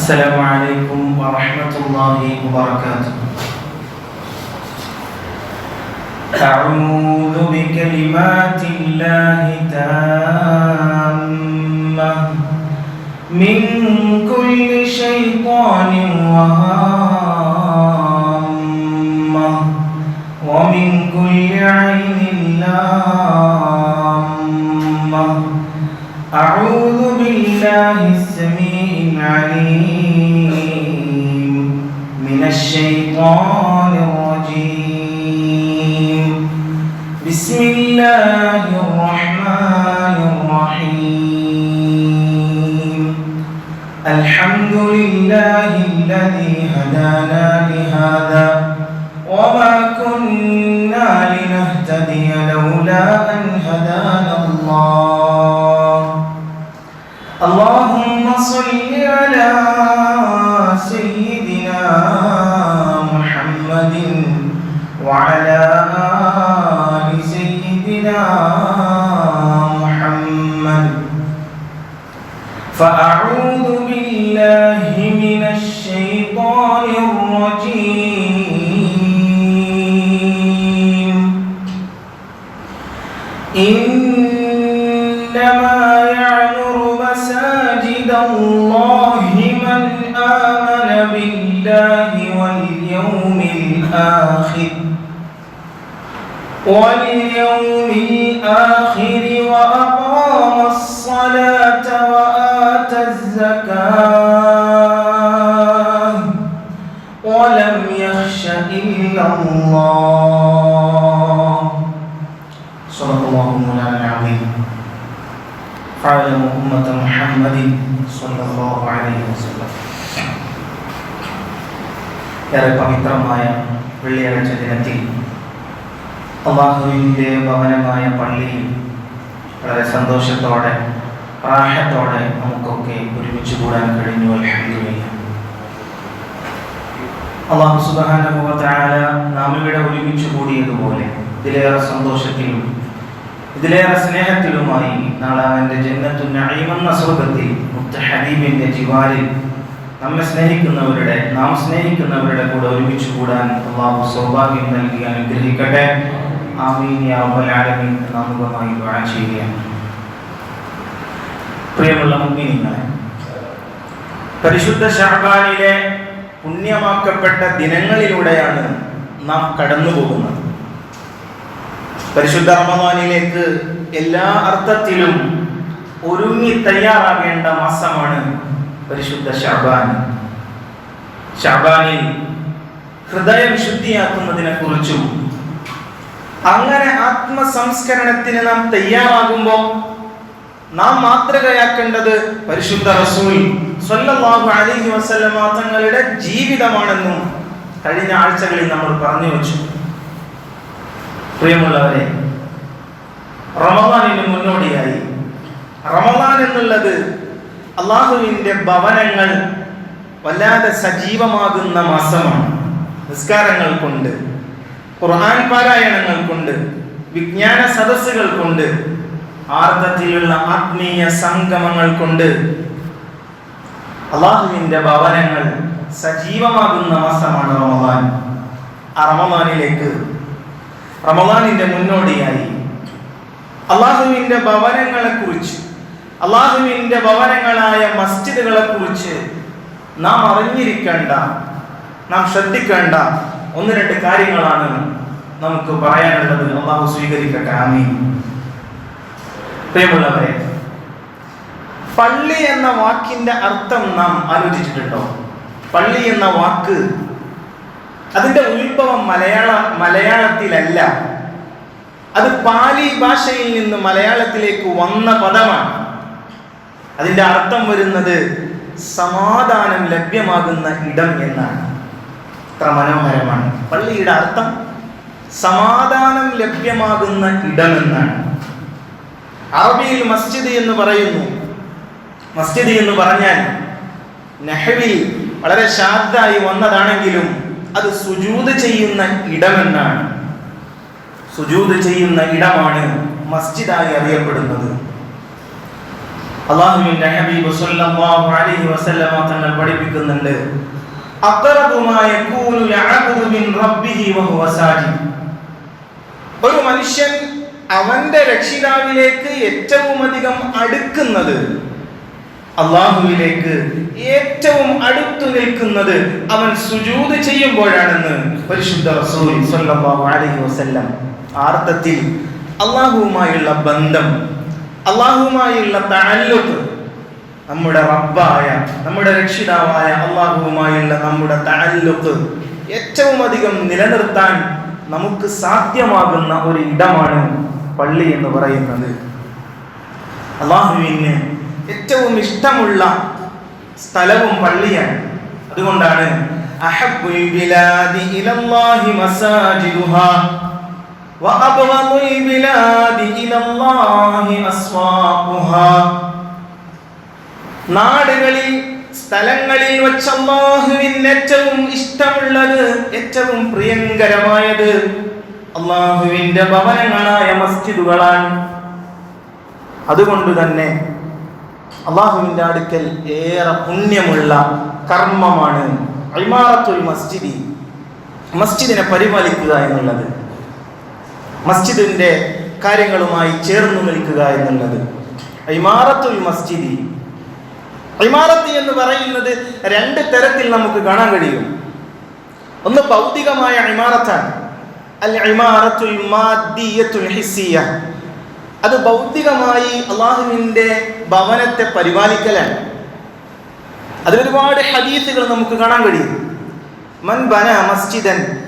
السلام عليكم ورحمة الله وبركاته. أعوذ بكلمات الله تامة. من كل شيطان وهامة. ومن كل عين لامة. أعوذ بالله السميع العليم من الشيطان الرجيم. بسم الله الرحمن الرحيم. الحمد لله الذي هدانا واليوم الآخر وأقام الصلاة وآتى الزكاة ولم يخش إلا الله صدق الله مولانا العظيم فاعلموا أمة محمد صلى الله عليه وسلم ഏറെ പവിത്രമായ വെള്ളിയാഴ്ച ദിനത്തിൽ അള്ളാഹുവിന്റെ ഭവനമായ പള്ളിയിൽ വളരെ സന്തോഷത്തോടെ പ്രാഹത്തോടെ നമുക്കൊക്കെ ഒരുമിച്ച് കൂടാൻ കഴിഞ്ഞു. അലഹമില്ല അള്ളാഹു സുബാനുഭവത്തായ നാം ഇവിടെ ഒരുമിച്ച് കൂടിയതുപോലെ ഇതിലേറെ സന്തോഷത്തിലും ഇതിലേറെ സ്നേഹത്തിലുമായി നാളെ അവന്റെ ജന്നത്തു നഴിമെന്ന സ്വർഗത്തിൽ മുത്ത ഹബീബിന്റെ ജിവാലിൽ നമ്മെ സ്നേഹിക്കുന്നവരുടെ നാം സ്നേഹിക്കുന്നവരുടെ കൂടെ ഒരുമിച്ച് കൂടാൻ അള്ളാഹു സൗഭാഗ്യം നൽകി അനുഗ്രഹിക്കട്ടെ. ആമീൻ യാ റബ്ബൽ ആലമീൻ നാമുകമായി ദുആ ചെയ്യുകയാണ്. പ്രിയമുള്ള മുഅ്മിനീങ്ങളെ പരിശുദ്ധ ഷഅബാനിലെ പുണ്യമാക്കപ്പെട്ട ദിനങ്ങളിലൂടെയാണ് നാം കടന്നു പോകുന്നത് പരിശുദ്ധ റമദാനിലേക്ക് എല്ലാ അർത്ഥത്തിലും ഒരുങ്ങി തയ്യാറാകേണ്ട മാസമാണ് പരിശുദ്ധ ഷാബാൻ ഷാബാനിൽ ഹൃദയം ശുദ്ധിയാക്കുന്നതിനെ കുറിച്ചും അങ്ങനെ ആത്മസംസ്കരണത്തിന് നാം തയ്യാറാകുമ്പോൾ നാം മാതൃകയാക്കേണ്ടത് പരിശുദ്ധ റസൂൽ സ്വല്ലല്ലാഹു അലൈഹി തങ്ങളുടെ ജീവിതമാണെന്നും കഴിഞ്ഞ ആഴ്ചകളിൽ നമ്മൾ പറഞ്ഞു വെച്ചു. പ്രിയമുള്ളവരെ റമദാനിന് മുന്നോടിയായി. റമദാൻ എന്നുള്ളത് അള്ളാഹുവിന്റെ ഭവനങ്ങൾ വല്ലാതെ സജീവമാകുന്ന മാസമാണ്. നിസ്കാരങ്ങൾ കൊണ്ട് ഖുർആൻ പാരായണങ്ങൾ കൊണ്ട് വിജ്ഞാന സദസ്സുകൾ കൊണ്ട് ആർദ്രത്തിലുള്ള ആത്മീയ സംഗമങ്ങൾ കൊണ്ട് അള്ളാഹുവിന്റെ ഭവനങ്ങൾ സജീവമാകുന്ന മാസമാണ് റമദാൻ. ആ റമദാനിലേക്ക് റമദാനിന്റെ മുന്നോടിയായി അള്ളാഹുവിന്റെ ഭവനങ്ങളെ കുറിച്ച് അള്ളാഹുവിന്റെ ഭവനങ്ങളായ മസ്ജിദുകളെ കുറിച്ച് നാം അറിഞ്ഞിരിക്കേണ്ട നാം ശ്രദ്ധിക്കേണ്ട ഒന്ന് രണ്ട് കാര്യങ്ങളാണ് നമുക്ക് പറയാനുള്ളത്. അള്ളാഹു സ്വീകരിക്കട്ടെ. ആമീൻ. പ്രിയമുള്ളവരെ പള്ളി എന്ന വാക്കിന്റെ അർത്ഥം നാം ആലോചിച്ചിട്ടുണ്ടോ? പള്ളി എന്ന വാക്ക് അതിന്റെ ഉത്ഭവം മലയാള മലയാളത്തിലല്ല. അത് പാലി ഭാഷയിൽ നിന്ന് മലയാളത്തിലേക്ക് വന്ന പദമാണ്. അതിന്റെ അർത്ഥം വരുന്നത് സമാധാനം ലഭ്യമാകുന്ന ഇടം എന്നാണ്. അത്ര മനോഹരമാണ്. പള്ളിയുടെ അർത്ഥം സമാധാനം ലഭ്യമാകുന്ന ഇടമെന്നാണ്. അറബിയിൽ മസ്ജിദ് എന്ന് പറയുന്നു. മസ്ജിദ് എന്ന് പറഞ്ഞാൽ നെഹവിൽ വളരെ ശാദ്ദായി വന്നതാണെങ്കിലും അത് സുജൂത് ചെയ്യുന്ന ഇടമെന്നാണ്. സുജൂത് ചെയ്യുന്ന ഇടമാണ് മസ്ജിദായി അറിയപ്പെടുന്നത്. അള്ളാഹുവിന്റെ ഹബീബ് സല്ലല്ലാഹു അലൈഹി വസല്ലമ തങ്ങൾ പഠിപ്പിക്കുന്നുണ്ട്. ഒരു മനുഷ്യൻ അവന്റെ രക്ഷിതാവിലേക്ക് ഏറ്റവും അധികം അടുക്കുന്നത് അള്ളാഹുവിലേക്ക് ഏറ്റവും അടുത്തു നിൽക്കുന്നത് അവൻ സുജൂത് ചെയ്യുമ്പോഴാണെന്ന് പരിശുദ്ധ റസൂൽ അലൈഹി വസല്ലം ആർത്ഥത്തിൽ അള്ളാഹുവുമായുള്ള ബന്ധം അള്ളാഹുവുമായുള്ള തഅല്ലുഖ് നമ്മുടെ റബ്ബായ നമ്മുടെ രക്ഷിതാവായ അള്ളാഹുവുമായുള്ള നമ്മുടെ തഅല്ലുഖ് ഏറ്റവും അധികം നിലനിർത്താൻ നമുക്ക് സാധ്യമാകുന്ന ഒരു ഇടമാണ് പള്ളി എന്ന് പറയുന്നത്. അള്ളാഹുവിന് ഏറ്റവും ഇഷ്ടമുള്ള സ്ഥലവും പള്ളിയാണ്. അതുകൊണ്ടാണ് അഹബ്ബുൽ നാടുകളിൽ സ്ഥലങ്ങളിൽ വച്ച് അള്ളാഹുവിന് ഏറ്റവും ഇഷ്ടമുള്ളത് ഏറ്റവും പ്രിയങ്കരമായത് അള്ളാഹുവിന്റെ ഭവനങ്ങളായ മസ്ജിദുകളാണ്. അതുകൊണ്ട് തന്നെ അള്ളാഹുവിന്റെ അടുക്കൽ ഏറെ പുണ്യമുള്ള കർമ്മമാണ് ഇമാറത്തുൽ മസ്ജിദി. മസ്ജിദിനെ പരിപാലിക്കുക എന്നുള്ളത്. മസ്ജിദിന്റെ കാര്യങ്ങളുമായി ചേർന്നു നിൽക്കുക എന്നുള്ളത്. ഇമാറത്തുൽ മസ്ജിദി ഇമാറത്ത് എന്ന് പറയുന്നത് രണ്ട് തരത്തിൽ നമുക്ക് കാണാൻ കഴിയും. ഒന്ന് ഭൗതികമായ ഇമാറത്താണ്. അൽ ഹിസ്സിയ. അത് ഭൗതികമായി അള്ളാഹുവിന്റെ ഭവനത്തെ പരിപാലിക്കലാണ്. അതിലൊരുപാട് ഹദീസുകൾ നമുക്ക് കാണാൻ കഴിയും. മൻ ബന മസ്ജിദൻ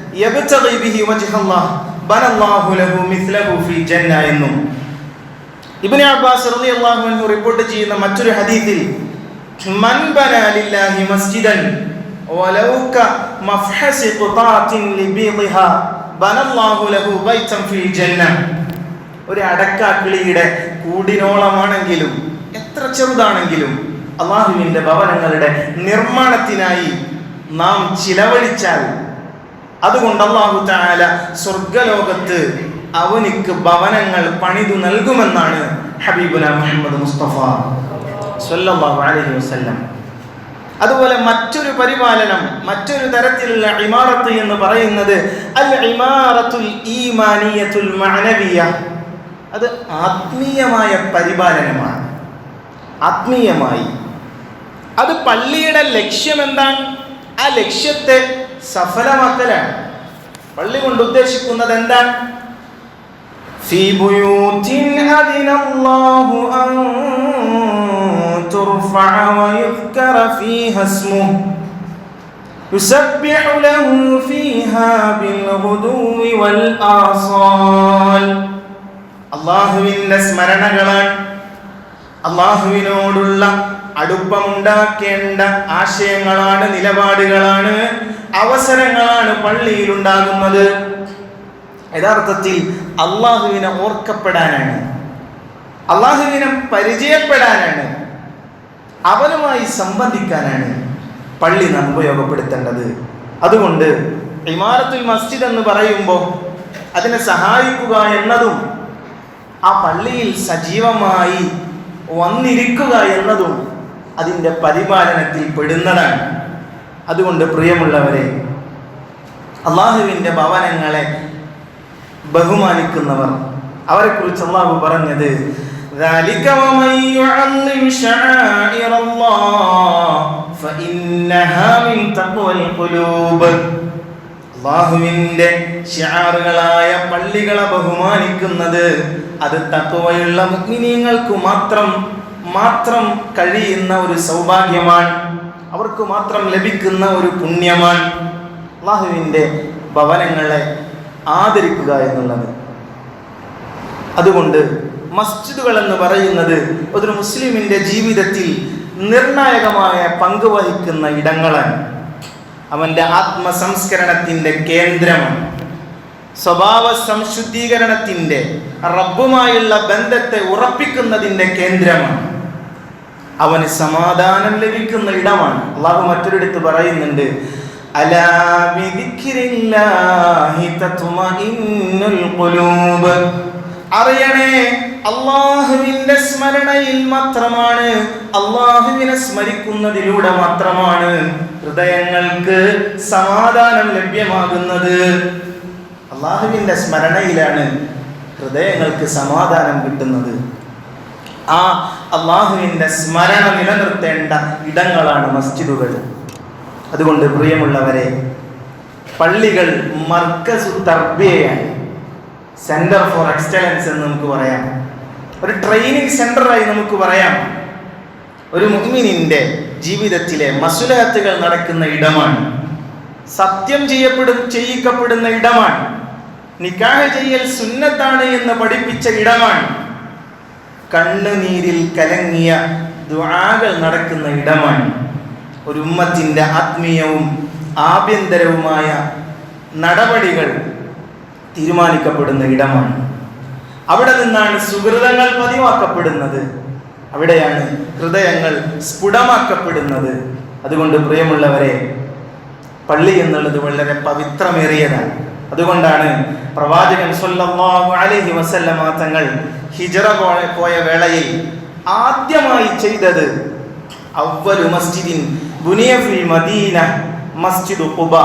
എന്നും. ഇബ്നു അബ്ബാസ് റിപ്പോർട്ട് ചെയ്യുന്ന മറ്റൊരു ഹദീസിൽ മൻ ബന ലില്ലാഹി മസ്ജിദൻ വലൗ ക മഫ്ഹസി لبيضها ബനല്ലാഹു ലഹു ബൈതൻ ഫിൽ ജന്ന ഒരു അടക്കാക്കിളിയുടെ കൂടിനോളമാണെങ്കിലും എത്ര ചെറുതാണെങ്കിലും അള്ളാഹുവിന്റെ ഭവനങ്ങളുടെ നിർമ്മാണത്തിനായി നാം ചിലവഴിച്ചാൽ അതുകൊണ്ട് അള്ളാഹു താല സ്വർഗലോകത്ത് അവനിക്ക് ഭവനങ്ങൾ പണിതു നൽകുമെന്നാണ് ഹബീബുല മുഹമ്മദ് മുസ്തഫ. സല്ലല്ലാഹു അലൈഹി വസല്ലം അതുപോലെ മറ്റൊരു പരിപാലനം മറ്റൊരു തരത്തിലുള്ള ഇമാറത്ത് എന്ന് പറയുന്നത് അൽ ഇമാറത്തുൽ ഈമാനിയത്തുൽ മഅനവിയ അത് ആത്മീയമായ പരിപാലനമാണ് ആത്മീയമായി അത് പള്ളിയുടെ ലക്ഷ്യം എന്താണ് ആ ലക്ഷ്യത്തെ സഫലമാക്കലാണ് പള്ളി കൊണ്ട് ഉദ്ദേശിക്കുന്നത് എന്താണ് في بيوت أذن الله أن ترفع ويذكر فيها اسمه يسبح له فيها بالغدو والآصال അള്ളാഹുവിൻ്റെ സ്മരണകളാണ് അള്ളാഹുവിനോടുള്ള അടുപ്പമുണ്ടാക്കേണ്ട ആശയങ്ങളാണ് നിലപാടുകളാണ് അവസരങ്ങളാണ് പള്ളിയിൽ ഉണ്ടാകുന്നത് യഥാർത്ഥത്തിൽ അള്ളാഹുവിനെ ഓർക്കപ്പെടാനാണ് അള്ളാഹുവിനെ പരിചയപ്പെടാനാണ് അവനുമായി സംബന്ധിക്കാനാണ് പള്ളി നാം ഉപയോഗപ്പെടുത്തേണ്ടത്. അതുകൊണ്ട് ഇമാരത്തുൽ മസ്ജിദ് എന്ന് പറയുമ്പോൾ അതിനെ സഹായിക്കുക എന്നതും ആ പള്ളിയിൽ സജീവമായി വന്നിരിക്കുക എന്നതും അതിന്റെ പരിപാലനത്തിൽ പെടുന്നതാണ്. അതുകൊണ്ട് പ്രിയമുള്ളവരെ അള്ളാഹുവിന്റെ ഭവനങ്ങളെ ബഹുമാനിക്കുന്നവർ അവരെക്കുറിച്ച് അള്ളാഹു പറഞ്ഞത് ذلك ومن يعظم شعائر الله فإنها من تقوى القلوب അള്ളാഹുവിൻ്റെ ഷിആറുകളായ പള്ളികളെ ബഹുമാനിക്കുന്നത് അത് തത്വയുള്ള മുഗ്മിനീങ്ങൾക്ക് മാത്രം മാത്രം കഴിയുന്ന ഒരു സൗഭാഗ്യമാണ് അവർക്ക് മാത്രം ലഭിക്കുന്ന ഒരു പുണ്യമാണ് അള്ളാഹുവിൻ്റെ ഭവനങ്ങളെ ആദരിക്കുക എന്നുള്ളത് അതുകൊണ്ട് മസ്ജിദുകൾ എന്ന് പറയുന്നത് ഒരു മുസ്ലിമിന്റെ ജീവിതത്തിൽ നിർണായകമായ പങ്ക് വഹിക്കുന്ന ഇടങ്ങളാണ്. അവന്റെ ആത്മസംസ്കരണത്തിന്റെ കേന്ദ്രമാണ്. സ്വഭാവ സംശുദ്ധീകരണത്തിന്റെ റബ്ബുമായുള്ള ബന്ധത്തെ ഉറപ്പിക്കുന്നതിന്റെ കേന്ദ്രമാണ്. അവന് സമാധാനം ലഭിക്കുന്ന ഇടമാണ്. അള്ളാഹു മറ്റൊരിടത്ത് പറയുന്നുണ്ട് അറിയണേ അള്ളാഹുവിന്റെ സ്മരണയിൽ മാത്രമാണ് അള്ളാഹുവിനെ സ്മരിക്കുന്നതിലൂടെ മാത്രമാണ് ഹൃദയങ്ങൾക്ക് സമാധാനം ലഭ്യമാകുന്നത്. അള്ളാഹുവിന്റെ സ്മരണയിലാണ് ഹൃദയങ്ങൾക്ക് സമാധാനം കിട്ടുന്നത്. ആ അള്ളാഹുവിന്റെ സ്മരണ നിലനിർത്തേണ്ട ഇടങ്ങളാണ് മസ്ജിദുകൾ. അതുകൊണ്ട് പ്രിയമുള്ളവരെ പള്ളികൾ മർക്കസു തർബിയയാണ്. സെന്റർ ഫോർ എക്സ്റ്റലൻസ് എന്ന് നമുക്ക് പറയാം. ഒരു ട്രെയിനിങ് സെന്ററായി നമുക്ക് പറയാം. ഒരു മുഹ്മിനിന്റെ ജീവിതത്തിലെ മസുലഹത്തുകൾ നടക്കുന്ന ഇടമാണ്. സത്യം ചെയ്യപ്പെടും ചെയ്യിക്കപ്പെടുന്ന ഇടമാണ്. നിക്കാഹ് ചെയ്യൽ സുന്നത്താണ് എന്ന് പഠിപ്പിച്ച ഇടമാണ്. കണ്ണുനീരിൽ കലങ്ങിയ ദുആകൾ നടക്കുന്ന ഇടമാണ്. ഒരു ഉമ്മത്തിന്റെ ആത്മീയവും ആഭ്യന്തരവുമായ നടപടികൾ തീരുമാനിക്കപ്പെടുന്ന ഇടമാണ്. അവിടെ നിന്നാണ് സുഹൃതങ്ങൾ പതിവാക്കപ്പെടുന്നത്. അവിടെയാണ് ഹൃദയങ്ങൾ സ്ഫുടമാക്കപ്പെടുന്നത്. അതുകൊണ്ട് പ്രിയമുള്ളവരെ പള്ളി എന്നുള്ളത് വളരെ പവിത്രമേറിയതാണ്. അതുകൊണ്ടാണ് പ്രവാചകൻ സല്ലല്ലാഹു അലൈഹി വസല്ലമ തങ്ങൾ ഹിജറ പോയ- വേളയിൽ ആദ്യമായി ചെയ്തത് മസ്ജിദിൻ മദീന മസ്ജിദു ഖുബ.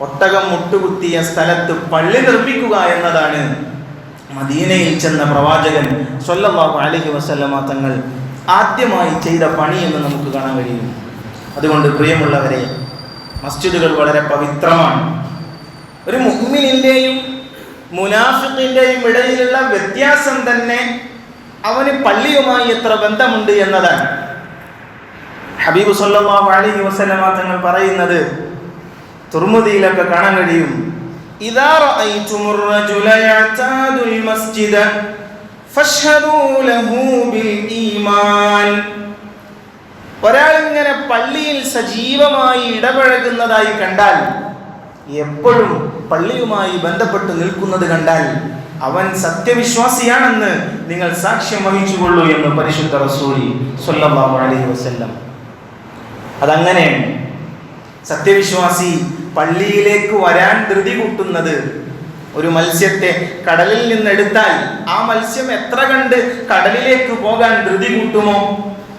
ഒട്ടകം മുട്ടുകുത്തിയ സ്ഥലത്ത് പള്ളി നിർമ്മിക്കുക എന്നതാണ് മദീനയിൽ ചെന്ന പ്രവാചകൻ സല്ലല്ലാഹു അലഹി വസല്ലമ തങ്ങൾ ആദ്യമായി ചെയ്ത പണി എന്ന് നമുക്ക് കാണാൻ കഴിയും. അതുകൊണ്ട് പ്രിയമുള്ളവരെ മസ്ജിദുകൾ വളരെ പവിത്രമാണ്. ഒരു മുഹ്മിനിന്റെയും മുനാഫിത്തിന്റെയും ഇടയിലുള്ള വ്യത്യാസം തന്നെ അവന് പള്ളിയുമായി എത്ര ബന്ധമുണ്ട് എന്നതാണ്. ഹബീബ് സല്ലാഹു അലഹി വസല്ലമ തങ്ങൾ പറയുന്നത് തുർമുദിയിലൊക്കെ കാണാൻ കഴിയും. ഇദാ رأيتم റജുല യഅതാദുൽ മസ്ജിദ فاشهدوا ബിൽ ഈമാൻ. ഒരാൾ ഇങ്ങനെ പള്ളിയിൽ സജീവമായി ഇടപഴകുന്നതായി കണ്ടാൽ എപ്പോഴും പള്ളിയുമായി ബന്ധപ്പെട്ട് നിൽക്കുന്നത് കണ്ടാൽ അവൻ സത്യവിശ്വാസിയാണെന്ന് നിങ്ങൾ സാക്ഷ്യം വഹിച്ചുകൊള്ളൂ എന്ന് പരിശുദ്ധ റസൂലി സ്വല്ലല്ലാഹു അലൈഹി വസല്ലം. അതങ്ങനെയാണ് സത്യവിശ്വാസി പള്ളിയിലേക്ക് വരാൻ ധൃതി കൂട്ടുന്നത്. ഒരു മത്സ്യത്തെ കടലിൽ നിന്നെടുത്താൽ ആ മത്സ്യം എത്ര കണ്ട് കടലിലേക്ക് പോകാൻ ധൃതി കൂട്ടുമോ?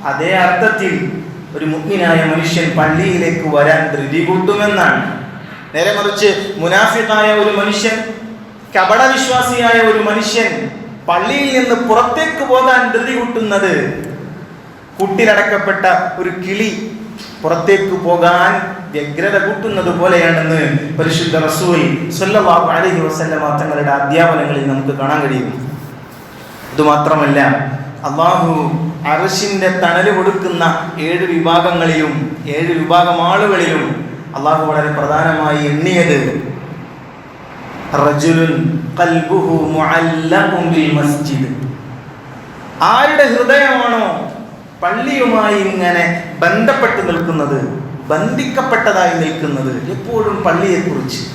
അതേ അർത്ഥത്തിൽ ഒരു മുഗ്നായ മനുഷ്യൻ പള്ളിയിലേക്ക് വരാൻ ധൃതി കൂട്ടുമെന്നാണ്. നേരെ മറിച്ച് മുനാഫിക്കായ ഒരു മനുഷ്യൻ കപടവിശ്വാസിയായ ഒരു മനുഷ്യൻ പള്ളിയിൽ നിന്ന് പുറത്തേക്ക് പോകാൻ ധൃതി കൂട്ടുന്നത്. കുട്ടിലടക്കപ്പെട്ട ഒരു കിളി പുറത്തേക്ക് പോകാൻ വ്യഗ്രത കൂട്ടുന്നത് പോലെയാണെന്ന് പരിശുദ്ധ റസൂൽ സല്ലല്ലാഹു അലൈഹി വസല്ലമ തങ്ങളുടെ അധ്യാപനങ്ങളിൽ നമുക്ക് കാണാൻ കഴിയും. അതുമാത്രമല്ല അള്ളാഹു അർഷിന്റെ തണൽ കൊടുക്കുന്ന ഏഴ് വിഭാഗങ്ങളിലും ഏഴ് വിഭാഗം ആളുകളിലും അള്ളാഹു വളരെ പ്രധാനമായി എണ്ണിയത് റജുലുൻ ബിൽ മസ്ജിദ്. ആരുടെ ഹൃദയമാണോ പള്ളിയുമായി ഇങ്ങനെ ബന്ധപ്പെട്ട് നിൽക്കുന്നത്? ബന്ധിക്കപ്പെട്ടതായി നിൽക്കുന്നത് എപ്പോഴും പള്ളിയെക്കുറിച്ച്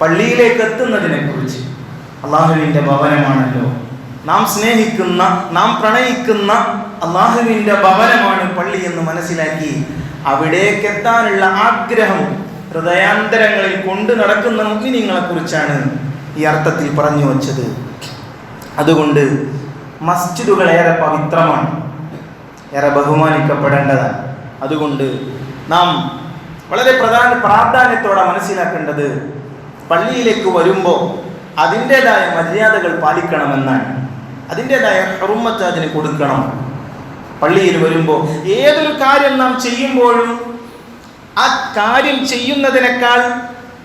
പള്ളിയിലേക്ക് എത്തുന്നതിനെക്കുറിച്ച്. അള്ളാഹുവിന്റെ ഭവനമാണല്ലോ. നാം സ്നേഹിക്കുന്ന നാം പ്രണയിക്കുന്ന അള്ളാഹുവിന്റെ ഭവനമാണ് പള്ളി എന്ന് മനസ്സിലാക്കി അവിടേക്ക് എത്താനുള്ള ആഗ്രഹം ഹൃദയാന്തരങ്ങളിൽ കൊണ്ടു നടക്കുന്ന മുഗ്നിങ്ങളെ കുറിച്ചാണ് ഈ അർത്ഥത്തിൽ പറഞ്ഞു വച്ചത്. അതുകൊണ്ട് മസ്ജിദുകൾ ഏറെ പവിത്രമാണ്. ഏറെ ബഹുമാനിക്കപ്പെടേണ്ടതാണ്. അതുകൊണ്ട് നാം വളരെ പ്രധാന പ്രാധാന്യത്തോടെ മനസ്സിലാക്കേണ്ടത് പള്ളിയിലേക്ക് വരുമ്പോൾ അതിന്റെതായ മര്യാദകൾ പാലിക്കണമെന്നാണ്. അതിന്റെതായ ഹറുമത്ത് അതിന് കൊടുക്കണം. പള്ളിയിൽ വരുമ്പോൾ ഏതൊരു കാര്യം നാം ചെയ്യുമ്പോഴും ആ കാര്യം ചെയ്യുന്നതിനേക്കാൾ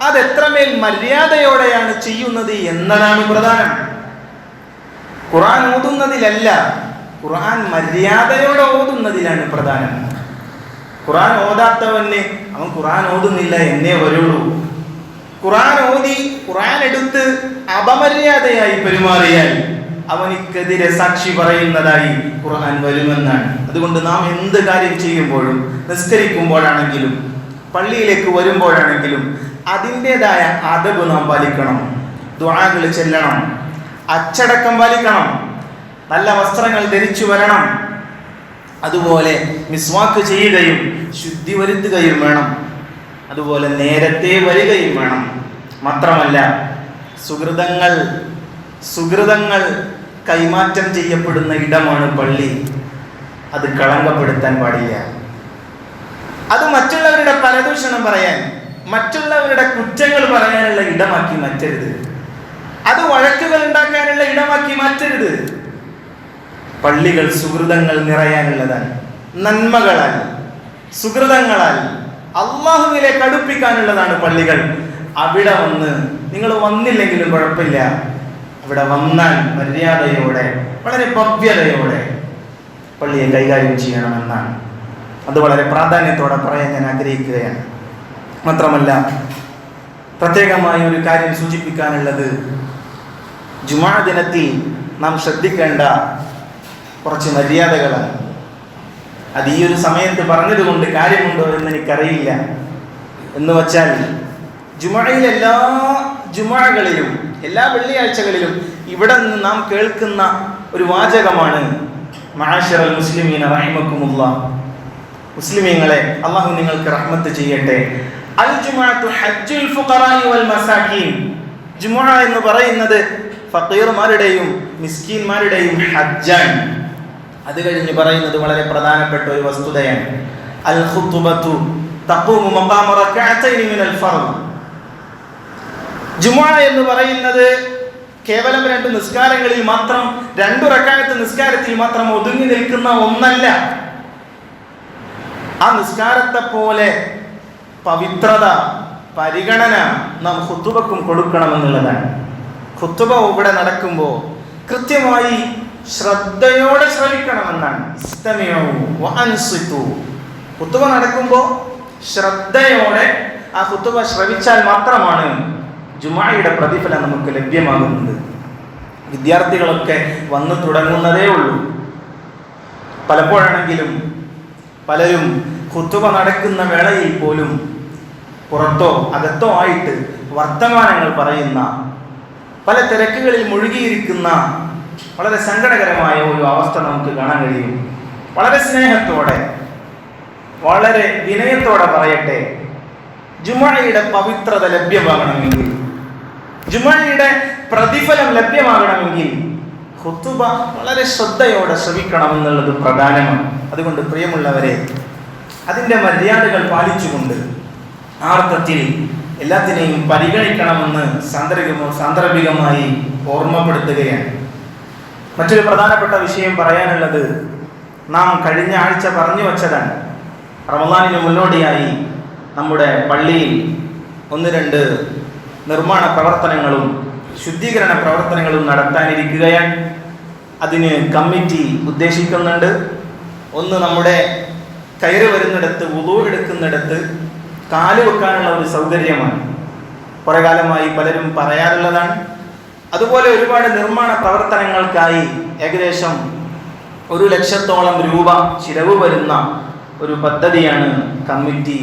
അത് എത്രമേൽ മര്യാദയോടെയാണ് ചെയ്യുന്നത് എന്നതാണ് പ്രധാനം. ഖുറാൻ ഓതുന്നതിലല്ല ഖുറാൻ മര്യാദയോടെ ഓതുന്നതിലാണ് പ്രധാനം. ഖുർആൻ ഓതാത്തവന് അവൻ ഖുറാൻ ഓതുന്നില്ല എന്നേ വരുള്ളൂ. ഖുറാൻ ഓതി ഖുറാൻ എടുത്ത് അപമര്യാദയായി പെരുമാറിയാൽ അവനിക്കെതിരെ സാക്ഷി പറയുന്നതായി ഖുർആൻ വരുമെന്നാണ്. അതുകൊണ്ട് നാം എന്ത് കാര്യം ചെയ്യുമ്പോഴും നിസ്കരിക്കുമ്പോഴാണെങ്കിലും പള്ളിയിലേക്ക് വരുമ്പോഴാണെങ്കിലും അതിന്റെതായ അതബ് നാം പാലിക്കണം. ദ്വാകൾ ചെല്ലണം. അച്ചടക്കം പാലിക്കണം. നല്ല വസ്ത്രങ്ങൾ ധരിച്ചു വരണം. അതുപോലെ മിസ്വാക്ക് ചെയ്യുകയും ശുദ്ധി വരുത്തുകയും വേണം. അതുപോലെ നേരത്തെ വരികയും വേണം. മാത്രമല്ല സുഹൃതങ്ങൾ സുഹൃതങ്ങൾ കൈമാറ്റം ചെയ്യപ്പെടുന്ന ഇടമാണ് പള്ളി. അത് കളങ്കപ്പെടുത്താൻ പാടില്ല. അത് മറ്റുള്ളവരുടെ പരദൂഷണം പറയാൻ മറ്റുള്ളവരുടെ കുറ്റങ്ങൾ പറയാനുള്ള ഇടമാക്കി മാറ്റരുത്. അത് വഴക്കുകൾ ഉണ്ടാക്കാനുള്ള ഇടമാക്കി മാറ്റരുത്. പള്ളികൾ സുഹൃതങ്ങൾ നിറയാനുള്ളതാണ്. നന്മകളാൽ സുഹൃതങ്ങളാൽ അള്ളാഹുവിലേക്ക് കടുപ്പിക്കാനുള്ളതാണ് പള്ളികൾ. അവിടെ വന്ന് നിങ്ങൾ വന്നില്ലെങ്കിലും കുഴപ്പമില്ല. അവിടെ വന്നാൽ മര്യാദയോടെ വളരെ ഭവ്യതയോടെ പള്ളിയെ കൈകാര്യം ചെയ്യണമെന്നാണ്. അത് വളരെ പ്രാധാന്യത്തോടെ പറയാൻ ഞാൻ ആഗ്രഹിക്കുകയാണ്. മാത്രമല്ല പ്രത്യേകമായ ഒരു കാര്യം സൂചിപ്പിക്കാനുള്ളത് ജുമാ ദിനത്തിൽ നാം ശ്രദ്ധിക്കേണ്ട കുറച്ച് മര്യാദകളാണ്. അത് ഈ ഒരു സമയത്ത് പറഞ്ഞതുകൊണ്ട് കാര്യമുണ്ടോ എന്ന് എനിക്കറിയില്ല. എന്ന് വച്ചാൽ ജുമഴയിൽ എല്ലാ ജുമഴകളിലും എല്ലാ വെള്ളിയാഴ്ചകളിലും ഇവിടെ നിന്ന് നാം കേൾക്കുന്ന ഒരു വാചകമാണ് മഹാഷറൽ മുസ്ലിമീന റഹിമക്കുമുള്ള മുസ്ലിമീങ്ങളെ അള്ളാഹു നിങ്ങൾക്ക് റഹ്മത്ത് ചെയ്യട്ടെ. അൽ ജുമാഅത്തു ഹജ്ജുൽ ഫുഖറായി വൽ മസാകീൻ ജുമുഅ എന്ന് പറയുന്നത് ഫക്കീർമാരുടെയും മിസ്കീന്മാരുടെയും ഹജ്ജാണ്. അത് കഴിഞ്ഞ് പറയുന്നത് വളരെ പ്രധാനപ്പെട്ട ഒരു വസ്തുതയാണ്. അൽ ഖുത്തുബത്തു തഖൂമു മഖാമ മിനൽ ഫർദ്. ജുമുഅ എന്ന് പറയുന്നത് കേവലം രണ്ട് നിസ്കാരങ്ങളിൽ മാത്രം രണ്ടു റക്കാലത്ത് നിസ്കാരത്തിൽ മാത്രം ഒതുങ്ങി നിൽക്കുന്ന ഒന്നല്ല. ആ നിസ്കാരത്തെ പോലെ പവിത്രത പരിഗണന നാം ഹുത്തുബക്കും കൊടുക്കണമെന്നുള്ളതാണ്. ഹുത്തുബ ഇവിടെ നടക്കുമ്പോൾ കൃത്യമായി ശ്രദ്ധയോടെ ശ്രവിക്കണമെന്നാണ്. കുത്തുവ നടക്കുമ്പോൾ ശ്രദ്ധയോടെ ആ കുത്തുവ ശ്രവിച്ചാൽ മാത്രമാണ് ജുമായയുടെ പ്രതിഫലം നമുക്ക് ലഭ്യമാകുന്നത്. വിദ്യാർത്ഥികളൊക്കെ വന്നു തുടങ്ങുന്നതേ ഉള്ളൂ. പലപ്പോഴാണെങ്കിലും പലരും കുത്തുവ നടക്കുന്ന വേളയിൽ പോലും പുറത്തോ അകത്തോ ആയിട്ട് വർത്തമാനങ്ങൾ പറയുന്ന പല തിരക്കുകളിൽ മുഴുകിയിരിക്കുന്ന വളരെ സങ്കടകരമായ ഒരു അവസ്ഥ നമുക്ക് കാണാൻ കഴിയും. വളരെ സ്നേഹത്തോടെ വളരെ വിനയത്തോടെ പറയട്ടെ ജുമഴയുടെ പവിത്രത ലഭ്യമാകണമെങ്കിൽ ജുമഴയുടെ പ്രതിഫലം ലഭ്യമാകണമെങ്കിൽ ഹുത്തുബ വളരെ ശ്രദ്ധയോടെ ശ്രമിക്കണമെന്നുള്ളത് പ്രധാനമാണ്. അതുകൊണ്ട് പ്രിയമുള്ളവരെ അതിന്റെ മര്യാദകൾ പാലിച്ചുകൊണ്ട് ആർത്ഥത്തിൽ എല്ലാത്തിനെയും പരിഗണിക്കണമെന്ന് സാന്ദർഭികമോ സാന്ദർഭികമായി ഓർമ്മപ്പെടുത്തുകയാണ്. മറ്റൊരു പ്രധാനപ്പെട്ട വിഷയം പറയാനുള്ളത് നാം കഴിഞ്ഞ ആഴ്ച പറഞ്ഞു വച്ചതാണ്. റമദാനിന് മുന്നോടിയായി നമ്മുടെ പള്ളിയിൽ ഒന്ന് രണ്ട് നിർമ്മാണ പ്രവർത്തനങ്ങളും ശുദ്ധീകരണ പ്രവർത്തനങ്ങളും നടത്താനിരിക്കുകയാണ്. അതിന് കമ്മിറ്റി ഉദ്ദേശിക്കുന്നുണ്ട്. ഒന്ന് നമ്മുടെ കയറി വരുന്നിടത്ത് ഉതോ എടുക്കുന്നിടത്ത് കാൽ വെക്കാനുള്ള ഒരു സൗകര്യമാണ്. കുറേ കാലമായി പലരും പറയാറുള്ളതാണ്. അതുപോലെ ഒരുപാട് നിർമ്മാണ പ്രവർത്തനങ്ങൾക്കായി ഏകദേശം ഒരു ലക്ഷത്തോളം രൂപ ചിലവ് വരുന്ന ഒരു പദ്ധതിയാണ് കമ്മിറ്റി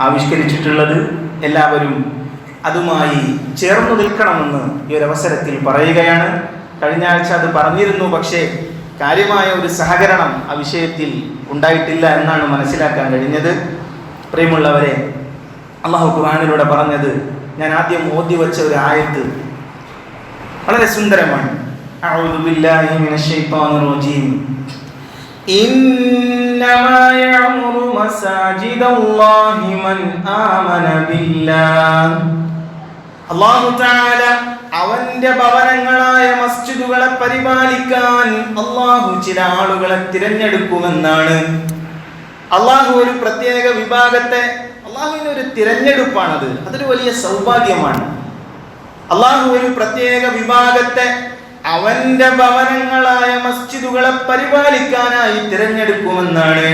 ആവിഷ്കരിച്ചിട്ടുള്ളത്. എല്ലാവരും അതുമായി ചേർന്നു നിൽക്കണമെന്ന് ഈ ഒരു അവസരത്തിൽ പറയുകയാണ്. കഴിഞ്ഞ ആഴ്ച അത് പറഞ്ഞിരുന്നു പക്ഷേ കാര്യമായ ഒരു സഹകരണം ആ വിഷയത്തിൽ ഉണ്ടായിട്ടില്ല എന്നാണ് മനസ്സിലാക്കാൻ കഴിഞ്ഞത്. പ്രിയമുള്ളവരെ അള്ളാഹു ഖുർആാനിലൂടെ പറഞ്ഞത് ഞാൻ ആദ്യം ഓതി വച്ച ഒരു ആയത്ത് വളരെ സുന്ദരമാണ് أعوذ بالله من الشيطان الرجيم إنما يعمر مساجد الله من آمن بالله അള്ളാഹു താല അവന്റെ ഭവനങ്ങളായ മസ്ജിദുകളെ പരിപാലിക്കാൻ അള്ളാഹു ചില ആളുകളെ തിരഞ്ഞെടുക്കുമെന്നാണ് അള്ളാഹു ഒരു പ്രത്യേക വിഭാഗത്തെ അള്ളാഹുവിന് ഒരു തിരഞ്ഞെടുപ്പാണത് അതൊരു വലിയ സൗഭാഗ്യമാണ് അള്ളാഹു ഒരു പ്രത്യേക വിഭാഗത്തെ അവന്റെ ഭവനങ്ങളായ മസ്ജിദുകളെ പരിപാലിക്കാനായി തിരഞ്ഞെടുക്കുമെന്നാണ്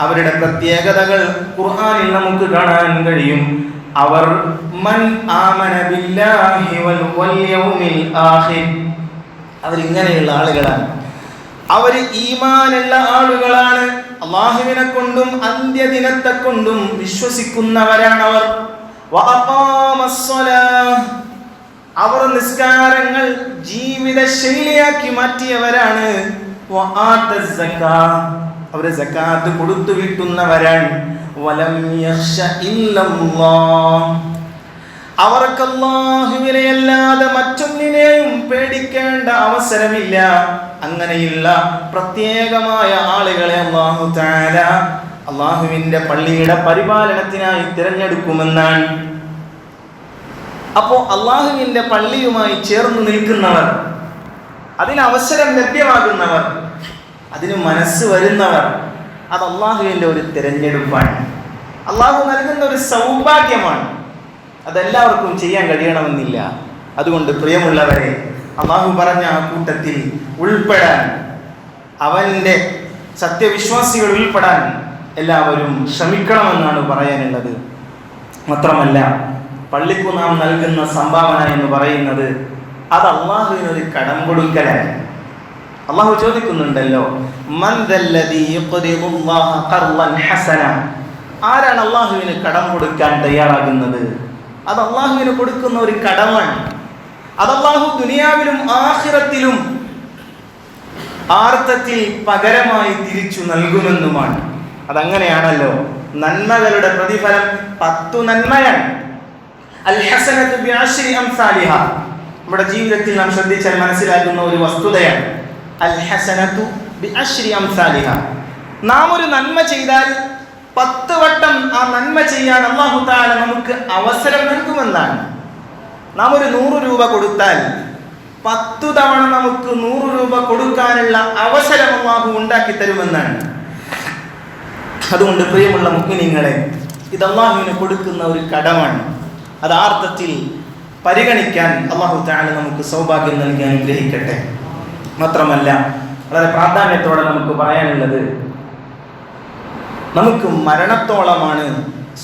അവരുടെ പ്രത്യേകതകൾ ഖുർആനിൽ നമുക്ക് കാണാൻ കഴിയും. അവർ മൻ ആമന ബില്ലാഹി വൽ ആഖിർ. അവരിങ്ങനെയുള്ള ആളുകളാണ്. അവർ ഈമാനുള്ള ആളുകളാണ്. അള്ളാഹുവിനെ കൊണ്ടും അന്ത്യദിനത്തെ കൊണ്ടും വിശ്വസിക്കുന്നവരാണ് അവർ. അവർ നിസ്കാരങ്ങൾ ജീവിത ശൈലിയാക്കി മാറ്റിയവരാണ്. അവർ സക്കാത്ത് കൊടുത്തു വിട്ടുന്നവരാണ്. അവർക്ക് അല്ലാഹുവിനെ അല്ലാതെ മറ്റൊന്നിനെയും പേടിക്കേണ്ട അവസരമില്ല അങ്ങനെയുള്ള പ്രത്യേകമായ ആളുകളെ അള്ളാഹു താര അള്ളാഹുവിന്റെ പള്ളിയുടെ പരിപാലനത്തിനായി തിരഞ്ഞെടുക്കുമെന്നാണ് അപ്പോ അള്ളാഹുവിന്റെ പള്ളിയുമായി ചേർന്ന് നിൽക്കുന്നവർ അതിന് അവസരം ലഭ്യമാകുന്നവർ അതിന് മനസ്സ് വരുന്നവർ അത് അള്ളാഹുവിന്റെ ഒരു തിരഞ്ഞെടുപ്പാണ്. അള്ളാഹു നൽകുന്ന ഒരു സൗഭാഗ്യമാണ്. അതെല്ലാവർക്കും ചെയ്യാൻ കഴിയണമെന്നില്ല. അതുകൊണ്ട് പ്രിയമുള്ളവരെ അള്ളാഹു പറഞ്ഞ ആ കൂട്ടത്തിൽ ഉൾപ്പെടാൻ അവന്റെ സത്യവിശ്വാസികൾ ഉൾപ്പെടാൻ എല്ലാവരും ശ്രമിക്കണമെന്നാണ് പറയാനുള്ളത്. മാത്രമല്ല പള്ളിക്കു നാം നൽകുന്ന സംഭാവന എന്ന് പറയുന്നത് അത് അള്ളാഹുവിനൊരു കടം കൊടുക്കലാണ്. അള്ളാഹു ചോദിക്കുന്നുണ്ടല്ലോ "മൻ ദല്ലദീ യുഖ്രിദുല്ലാഹ ഖർളൻ ഹസന?" ആരാണ് അള്ളാഹുവിന് കടം കൊടുക്കാൻ തയ്യാറാകുന്നത്? അത് അള്ളാഹുവിന് കൊടുക്കുന്ന ഒരു കടമാണ്. അത് അള്ളാഹു ദുനിയാവിലും ആഹിറത്തിലും ആർത്തത്തിൽ പകരമായി തിരിച്ചു നൽകുമെന്നുമാണ്. അതങ്ങനെയാണല്ലോ നന്മകളുടെ പ്രതിഫലം പത്തു നന്മയാണ് അൽ ഹസനത്തു ബിഅശ്രി അംസാലിഹ നമ്മുടെ ജീവിതത്തിൽ നാം ശ്രദ്ധിച്ചാൽ മനസ്സിലാക്കുന്ന ഒരു വസ്തുതയാണ് അൽ നാം ഒരു നന്മ ചെയ്താൽ പത്ത് വട്ടം ആ നന്മ ചെയ്യാൻ അള്ളാഹു താല നമുക്ക് അവസരം നൽകുമെന്നാണ്. നാം ഒരു നൂറ് രൂപ കൊടുത്താൽ പത്തു തവണ നമുക്ക് നൂറ് രൂപ കൊടുക്കാനുള്ള അവസരം അള്ളാഹു ഉണ്ടാക്കി തരുമെന്നാണ്. അതുകൊണ്ട് പ്രിയമുള്ള മുഗ്നിങ്ങളെ ഇത് അള്ളാഹുവിന് കൊടുക്കുന്ന ഒരു കടമാണ്. അത് ആർത്ഥത്തിൽ പരിഗണിക്കാൻ അള്ളാഹു താല നമുക്ക് സൗഭാഗ്യം നൽകി അനുഗ്രഹിക്കട്ടെ. മാത്രമല്ല വളരെ പ്രാധാന്യത്തോടെ നമുക്ക് പറയാനുള്ളത് നമുക്ക് മരണത്തോളമാണ്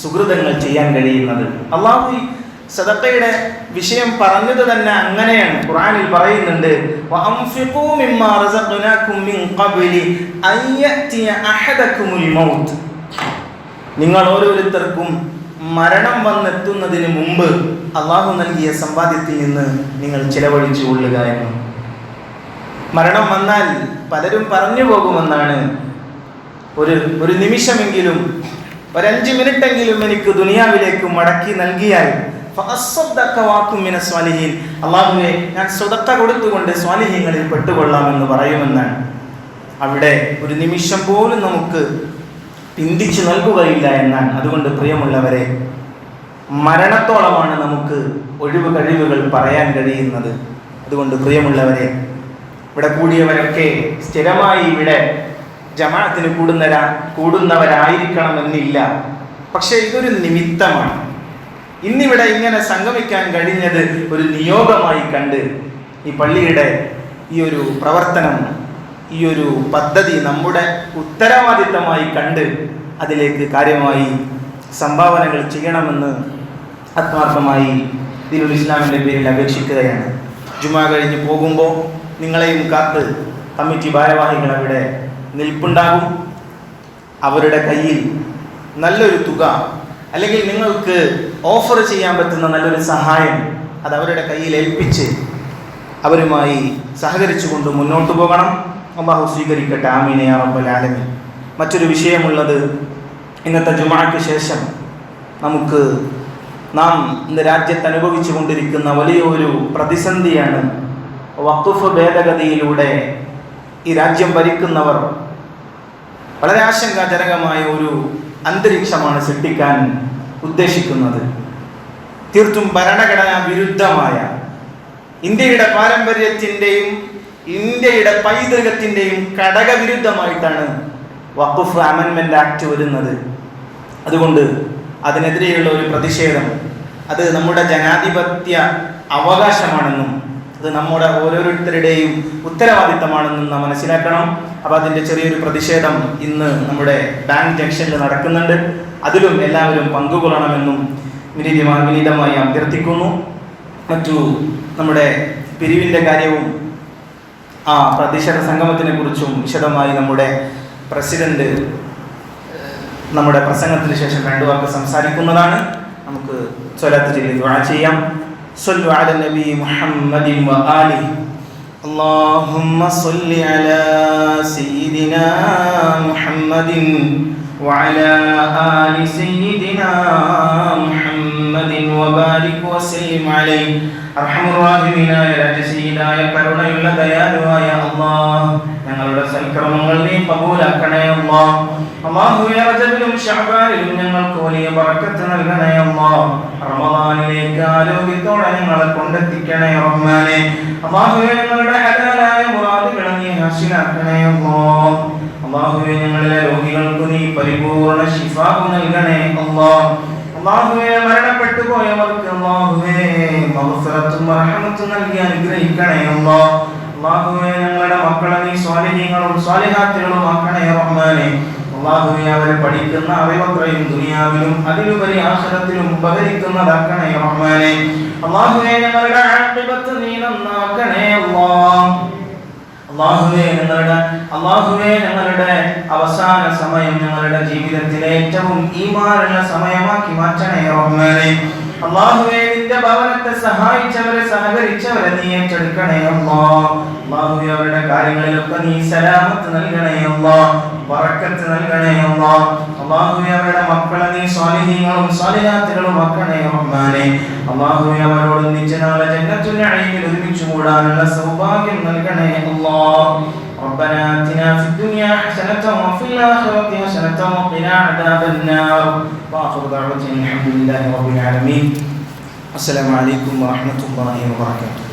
സുഹൃതങ്ങൾ ചെയ്യാൻ കഴിയുന്നത്. അള്ളാഹു സദക്കയുടെ വിഷയം പറഞ്ഞത് തന്നെ അങ്ങനെയാണ്. ഖുറാനിൽ പറയുന്നുണ്ട് നിങ്ങൾ ഓരോരുത്തർക്കും മരണം വന്നെത്തുന്നതിന് മുമ്പ് അള്ളാഹു നൽകിയ സമ്പാദ്യത്തിൽ നിന്ന് നിങ്ങൾ ചിലവഴിച്ചു കൊള്ളുക എന്ന്. മരണം വന്നാൽ പലരും പറഞ്ഞു പോകുമെന്നാണ്. ഒരു ഒരു നിമിഷമെങ്കിലും ഒരഞ്ച് മിനിറ്റെങ്കിലും എനിക്ക് ദുനിയാവിലേക്ക് മടക്കി നൽകിയാൽ ഫഅസ്സദ്ദഖ വാക്കും മിന സ്വാലിഹീൻ. അള്ളാഹുവേ ഞാൻ സ്വതക്ക കൊടുത്തുകൊണ്ട് സ്വാലിഹീങ്ങളിൽ പെട്ടുകൊള്ളാമെന്ന് പറയുമെന്നാണ്. അവിടെ ഒരു നിമിഷം പോലും നമുക്ക് പിന്തിച്ചു നൽകുകയില്ല എന്നാണ് അതുകൊണ്ട് പ്രിയമുള്ളവരെ മരണത്തോളമാണ് നമുക്ക് ഒഴിവ് കഴിവുകൾ പറയാൻ കഴിയുന്നത്. അതുകൊണ്ട് പ്രിയമുള്ളവരെ ഇവിടെ കൂടിയവരൊക്കെ സ്ഥിരമായി ഇവിടെ ജമാഅത്തിന് കൂടുന്നവരാ കൂടുന്നവരായിരിക്കണമെന്നില്ല. പക്ഷെ ഇതൊരു നിമിത്തമാണ്. ഇന്നിവിടെ ഇങ്ങനെ സംഗമിക്കാൻ കഴിഞ്ഞത് ഒരു നിയോഗമായി കണ്ട് ഈ പള്ളിയുടെ ഈ ഒരു പ്രവർത്തനം ഈ ഒരു പദ്ധതി നമ്മുടെ ഉത്തരവാദിത്തമായി കണ്ട് അതിലേക്ക് കാര്യമായി സംഭാവനകൾ ചെയ്യണമെന്ന് ആത്മാർത്ഥമായി ദിനുൽ ഇസ്ലാമിന്റെ പേരിൽ അപേക്ഷിക്കുകയാണ്. ജുമാ കഴിഞ്ഞ് പോകുമ്പോൾ നിങ്ങളെയും കാത്ത് കമ്മിറ്റി ഭാരവാഹികൾ അവിടെ നിൽപ്പുണ്ടാകും. അവരുടെ കയ്യിൽ നല്ലൊരു തുക അല്ലെങ്കിൽ നിങ്ങൾക്ക് ഓഫർ ചെയ്യാൻ പറ്റുന്ന നല്ലൊരു സഹായം അത് അവരുടെ കയ്യിൽ ഏൽപ്പിച്ച് അവരുമായി സഹകരിച്ചുകൊണ്ട് മുന്നോട്ട് പോകണം. അള്ളാഹു സ്വീകരിക്കട്ടെ. ആമീനെ ആലമീൻ. മറ്റൊരു വിഷയമുള്ളത് ഇന്നത്തെ ജുമാക്ക് ശേഷം നമുക്ക് നാം ഇന്ന് രാജ്യത്ത് അനുഭവിച്ചു കൊണ്ടിരിക്കുന്ന വലിയൊരു പ്രതിസന്ധിയാണ് വക്കുഫ് ഭേദഗതിയിലൂടെ ഈ രാജ്യം ഭരിക്കുന്നവർ വളരെ ആശങ്കാജനകമായ ഒരു അന്തരീക്ഷമാണ് സൃഷ്ടിക്കാൻ ഉദ്ദേശിക്കുന്നത്. തീർത്തും ഭരണഘടനാ വിരുദ്ധമായ ഇന്ത്യയുടെ പാരമ്പര്യത്തിന്റെയും ഇന്ത്യയുടെ പൈതൃകത്തിന്റെയും ഘടകവിരുദ്ധമായിട്ടാണ് വഖഫ് അമെൻമെന്റ് ആക്ട് വരുന്നത്. അതുകൊണ്ട് അതിനെതിരെയുള്ള ഒരു പ്രതിഷേധം അത് നമ്മുടെ ജനാധിപത്യ അവകാശമാണെന്നും അത് നമ്മുടെ ഓരോരുത്തരുടെയും ഉത്തരവാദിത്തമാണെന്നും നാം മനസ്സിലാക്കണം. അപ്പോൾ അതിന്റെ ചെറിയൊരു പ്രതിഷേധം ഇന്ന് നമ്മുടെ ബാങ്ക് ജംഗ്ഷനിൽ നടക്കുന്നുണ്ട്. അതിലും എല്ലാവരും പങ്കുകൊള്ളണമെന്നും വിനീതമായി വിനീതമായി അഭ്യർത്ഥിക്കുന്നു. മറ്റു നമ്മുടെ പിരിവിന്റെ കാര്യവും ആ പ്രതിഷേധ സംഗമത്തിനെ കുറിച്ചും വിശദമായി നമ്മുടെ പ്രസിഡന്റ് നമ്മുടെ പ്രസംഗത്തിന് ശേഷം രണ്ടു വാക്ക് സംസാരിക്കുന്നതാണ് നമുക്ക് സ്വലാത്ത് ചൊല്ലി ദുആ ചെയ്യാം صلوا على النبي محمد وآله اللهم صل على سيدنا محمد وعلى آل سيدنا محمد മുഹമ്മദിൻ വബാരിക് വസല്ലിം അലൈഹി. അർഹമർ റഹീമിനായ രാജസീനായ കരുണയുള്ള ദയാലുവായ الله ഞങ്ങളുടെ സൽക്രമങ്ങൾ നീ കബൂലാക്കണേ അല്ലാഹ് അള്ളാഹുവെ റജബിലും ഷഅബാനിലും ഞങ്ങൾക്ക് വലിയ ബർക്കത്ത് നൽകണേ അല്ലാഹ് റമദാനിലേക്ക് ആരോഗ്യത്തോടെ ഞങ്ങളെ കൊണ്ടെത്തിക്കണേ റഹ്മാനെ. അള്ളാഹുവെ ഞങ്ങളുടെ ഹലാലായ മുറാദുകളെ നീ ഹാസിലാക്കണേ അല്ലാഹ് അള്ളാഹുവെ ഞങ്ങളിലെ രോഗികൾക്ക് നീ പരിപൂർണ ശിഫാ നൽകണേ അല്ലാഹ് അള്ളാഹുവേ മരണപ്പെട്ടു പോയവർക്ക് അള്ളാഹുവേ മഗ്ഫിറത്തും റഹ്മത്തും നൽകി അനുഗ്രഹിക്കണേ അള്ളാഹ് അള്ളാഹുവെ ഞങ്ങളുടെ മക്കളെ നീ സ്വാലിഹ്യങ്ങളും സ്വാലിഹാത്തുകളും ആക്കണേ റഹ്മാനെ. അള്ളാഹുവെ അവരെ പഠിക്കുന്ന അറിവത്രയും ദുനിയാവിലും അതിലുപരി ആശ്രത്തിലും ഉപകരിക്കുന്നതാക്കണേ റഹ്മാനെ. അള്ളാഹുവെ ഞങ്ങളുടെ ആഖിബത്ത് നീ നന്നാക്കണേ അള്ളാഹ് അള്ളാഹുവേ ഞങ്ങളുടെ അള്ളാഹുവെ ഞങ്ങളുടെ അവസാന സമയം ഞങ്ങളുടെ ജീവിതത്തിലെ ഏറ്റവും ഈമാനുള്ള സമയമാക്കി മാറ്റണേ റഹ്മാനെ നിന്റെ ഭവനത്തെ സഹായിച്ചവരെ സഹകരിച്ചവരെ നീ ഏറ്റെടുക്കണേ അല്ലാ അള്ളാഹുവെ അവരുടെ കാര്യങ്ങളിലൊക്കെ നീ സലാമത്ത് നൽകണേ അല്ലാ വറക്കത്ത് നൽകണേ അല്ലാ അള്ളാഹുവേ അവരുടെ മക്കളെ നീ സ്വാലിഹീങ്ങളും സ്വാലിഹാത്തുകളും ആക്കണേ റഹ്മാനെ അള്ളാഹുവേ അവരോട് ഒന്നിച്ച് നാളെ ജന്നത്തുൽ നഈമിൽ ഒരുമിച്ച് കൂടാനുള്ള സൗഭാഗ്യം നൽകണേ അല്ലാ ربنا آتنا في الدنيا حسنة وفي الآخرة حسنة وقنا عذاب النار وآخر دعوتنا الحمد لله رب العالمين السلام عليكم ورحمة الله وبركاته